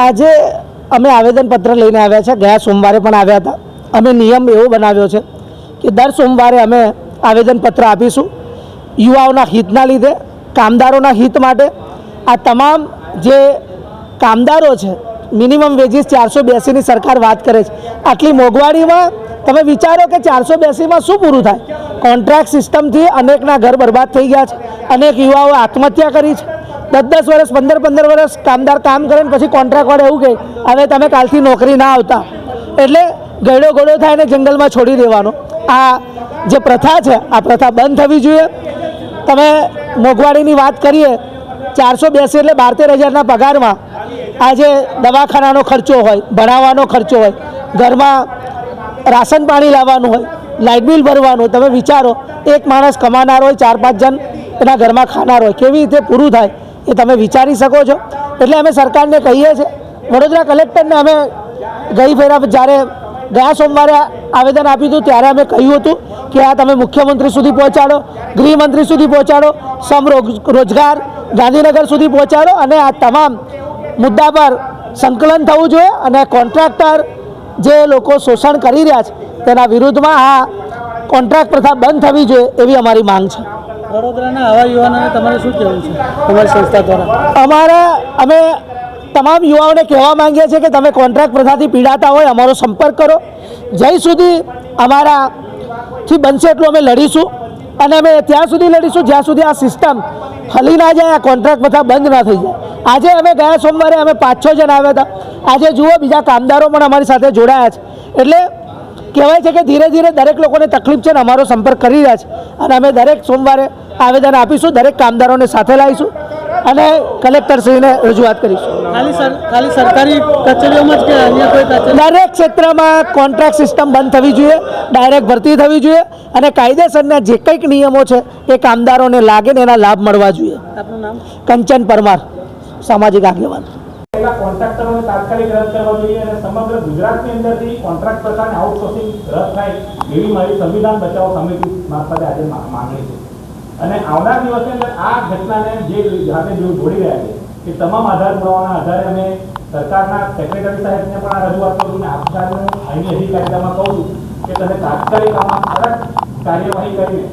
આજે અમે આવેદનપત્ર લઈને આવ્યા છે. ગયા સોમવારે પણ આવ્યા હતા. અમે નિયમ એવો બનાવ્યો છે કે દર સોમવારે અમે આવેદનપત્ર આપીશું. યુવાઓના હિતના લીધે, કામદારોના હિત માટે. આ તમામ જે કામદારો છે મિનિમમ વેજીસ ચારસો બેસીની સરકાર વાત કરે છે. આટલી મોંઘવારીમાં તમે વિચારો કે ચારસો બેસીમાં શું પૂરું થાય? કોન્ટ્રાક્ટ સિસ્ટમથી અનેકના ઘર બરબાદ થઈ ગયા છે. અનેક યુવાઓ આત્મહત્યા કરી છે. દસ દસ વર્ષ પંદર પંદર વર્ષ કામદાર કામ કરે ને પછી કોન્ટ્રાક્ટવાળા એવું કહે, હવે તમે કાલથી નોકરી ના આવતા. એટલે ગયડો ગોળો થાય ને જંગલમાં છોડી દેવાનો. આ જે પ્રથા છે, આ પ્રથા બંધ થવી જોઈએ. તમે મોંઘવારીની વાત કરીએ, ચારસો બેસી એટલે બાર તેર હજારના પગારમાં આજે દવાખાનાનો ખર્ચો હોય, ભણાવવાનો ખર્ચો હોય, ઘરમાં રાશન પાણી લાવવાનું હોય, લાઇટ બિલ ભરવાનું તમે વિચારો, એક માણસ કમાનાર હોય ચાર પાંચ જણ એના ઘરમાં ખાનાર હોય, કેવી રીતે પૂરું થાય? એ તમે વિચારી શકો છો. એટલે અમે સરકારને કહીએ છીએ, વડોદરા કલેક્ટરને અમે ગઈ ફેરા જ્યારે ગયા સોમવારે આવેદન આપ્યું હતું, ત્યારે અમે કહ્યું હતું કે આ તમે મુખ્યમંત્રી સુધી પહોંચાડો, ગૃહમંત્રી સુધી પહોંચાડો સમ રોજગાર ગાંધીનગર સુધી પહોંચાડો અને આ તમામ મુદ્દા પર સંકલન થવું જોઈએ અને કોન્ટ્રાક્ટર જે લોકો શોષણ કરી રહ્યા છે, તેના વિરુદ્ધમાં આ કોન્ટ્રાક્ટ પ્રથા બંધ થવી જોઈએ એવી અમારી માંગ છે. વડોદરાના આવા યુવાનોને તમારે શું કહેવું છે? તમારી સંસ્થા દ્વારા? અમારા, અમે તમામ યુવાઓને કહેવા માંગીએ છીએ કે તમે કોન્ટ્રાક્ટ પ્રથાથી પીડાતા હોય, અમારો સંપર્ક કરો. જ્યાં સુધી અમારાથી બનશે એટલું અમે લડીશું અને અમે ત્યાં સુધી લડીશું, જ્યાં સુધી આ સિસ્ટમ હલી ના જાય, આ કોન્ટ્રાક્ટ પ્રથા બંધ ના થઈ જાય. આજે અમે ગયા સોમવારે અમે પાંચ છ જણ આવ્યા હતા. આજે જુઓ, બીજા કામદારો પણ અમારી સાથે જોડાયા છે. એટલે કહેવાય છે કે ધીરે ધીરે દરેક લોકોને તકલીફ છે ને અમારો સંપર્ક કરી રહ્યા છે. અને અમે દરેક સોમવારે આવેદન આપીશું દરેક કામદારોને સાથે લાવીશું અને કલેક્ટરશ્રીને રજૂઆત કરીશું. ખાલી સર ખાલી સરકારી કચેરીઓમાં જ કે અન્ય કોઈ દરેક ક્ષેત્રમાં કોન્ટ્રાક્ટ સિસ્ટમ બંધ થવી જોઈએ ડાયરેક્ટ ભરતી થવી જોઈએ અને કાયદેસરના જે કંઈક નિયમો છે એ કામદારોને લાગે ને એના લાભ મળવા જોઈએ. આપનું નામ? કંચન પરમાર સામાજિક આગેવાન. પહેલા કોન્ટ્રાક્ટરોને તાત્કાલિક રદ કરવા જોઈએ અને સમગ્ર ગુજરાતની અંદરથી કોન્ટ્રાક્ટ પ્રકારને આઉટસોર્સિંગ રદ થાય એવી મારી સંવિધાન બચાવો સમિતિ મારફતે આજે માંગણી છે. અને આવનાર દિવસની અંદર આ ઘટનાને જે જાતે જેવું જોડી રહ્યા છે કે તમામ આધાર પુરાવાના આધારે અમે સરકારના સેક્રેટરી સાહેબને પણ આ રજૂઆત કરું અને આપસારનું અહીંની અધિકારીતામાં કહું છું કે તમે તાત્કાલિક આમાં કડક કાર્યવાહી કરીને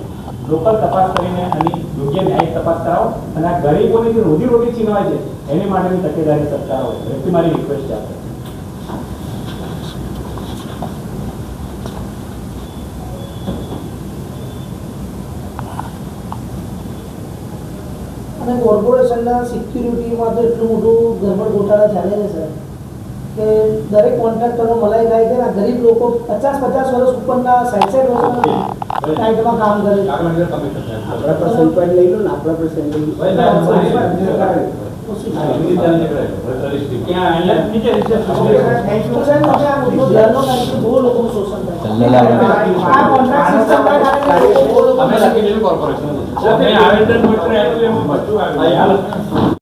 લોકલ તપાસ કરીને આની યોગ્ય ન્યાયિક તપાસ કરાવો અને આ ગરીબોની જે રોજીરોટી છીનવાય છે, એની માટેની તકેદારી સરકાર હોય એટલી મારી રિક્વેસ્ટ છે. અને કોર્પોરેશનના સિક્યુરિટીમાં તો એટલું મોટું ગરબડ ગોટાળા ચાલે છે, સર. કે દરેક કોન્ટ્રાક્ટરો મલાઈ ખાય છે ગરીબ લોકો પચાસ પચાસ વર્ષ ઉપરના સાઠ સાઠ વર્ષના ટાઈટમાં કામ કરે છે આપણા પર સેમ્પલ લઈ લો ને આપણા પર અમે આવેદન પત્ર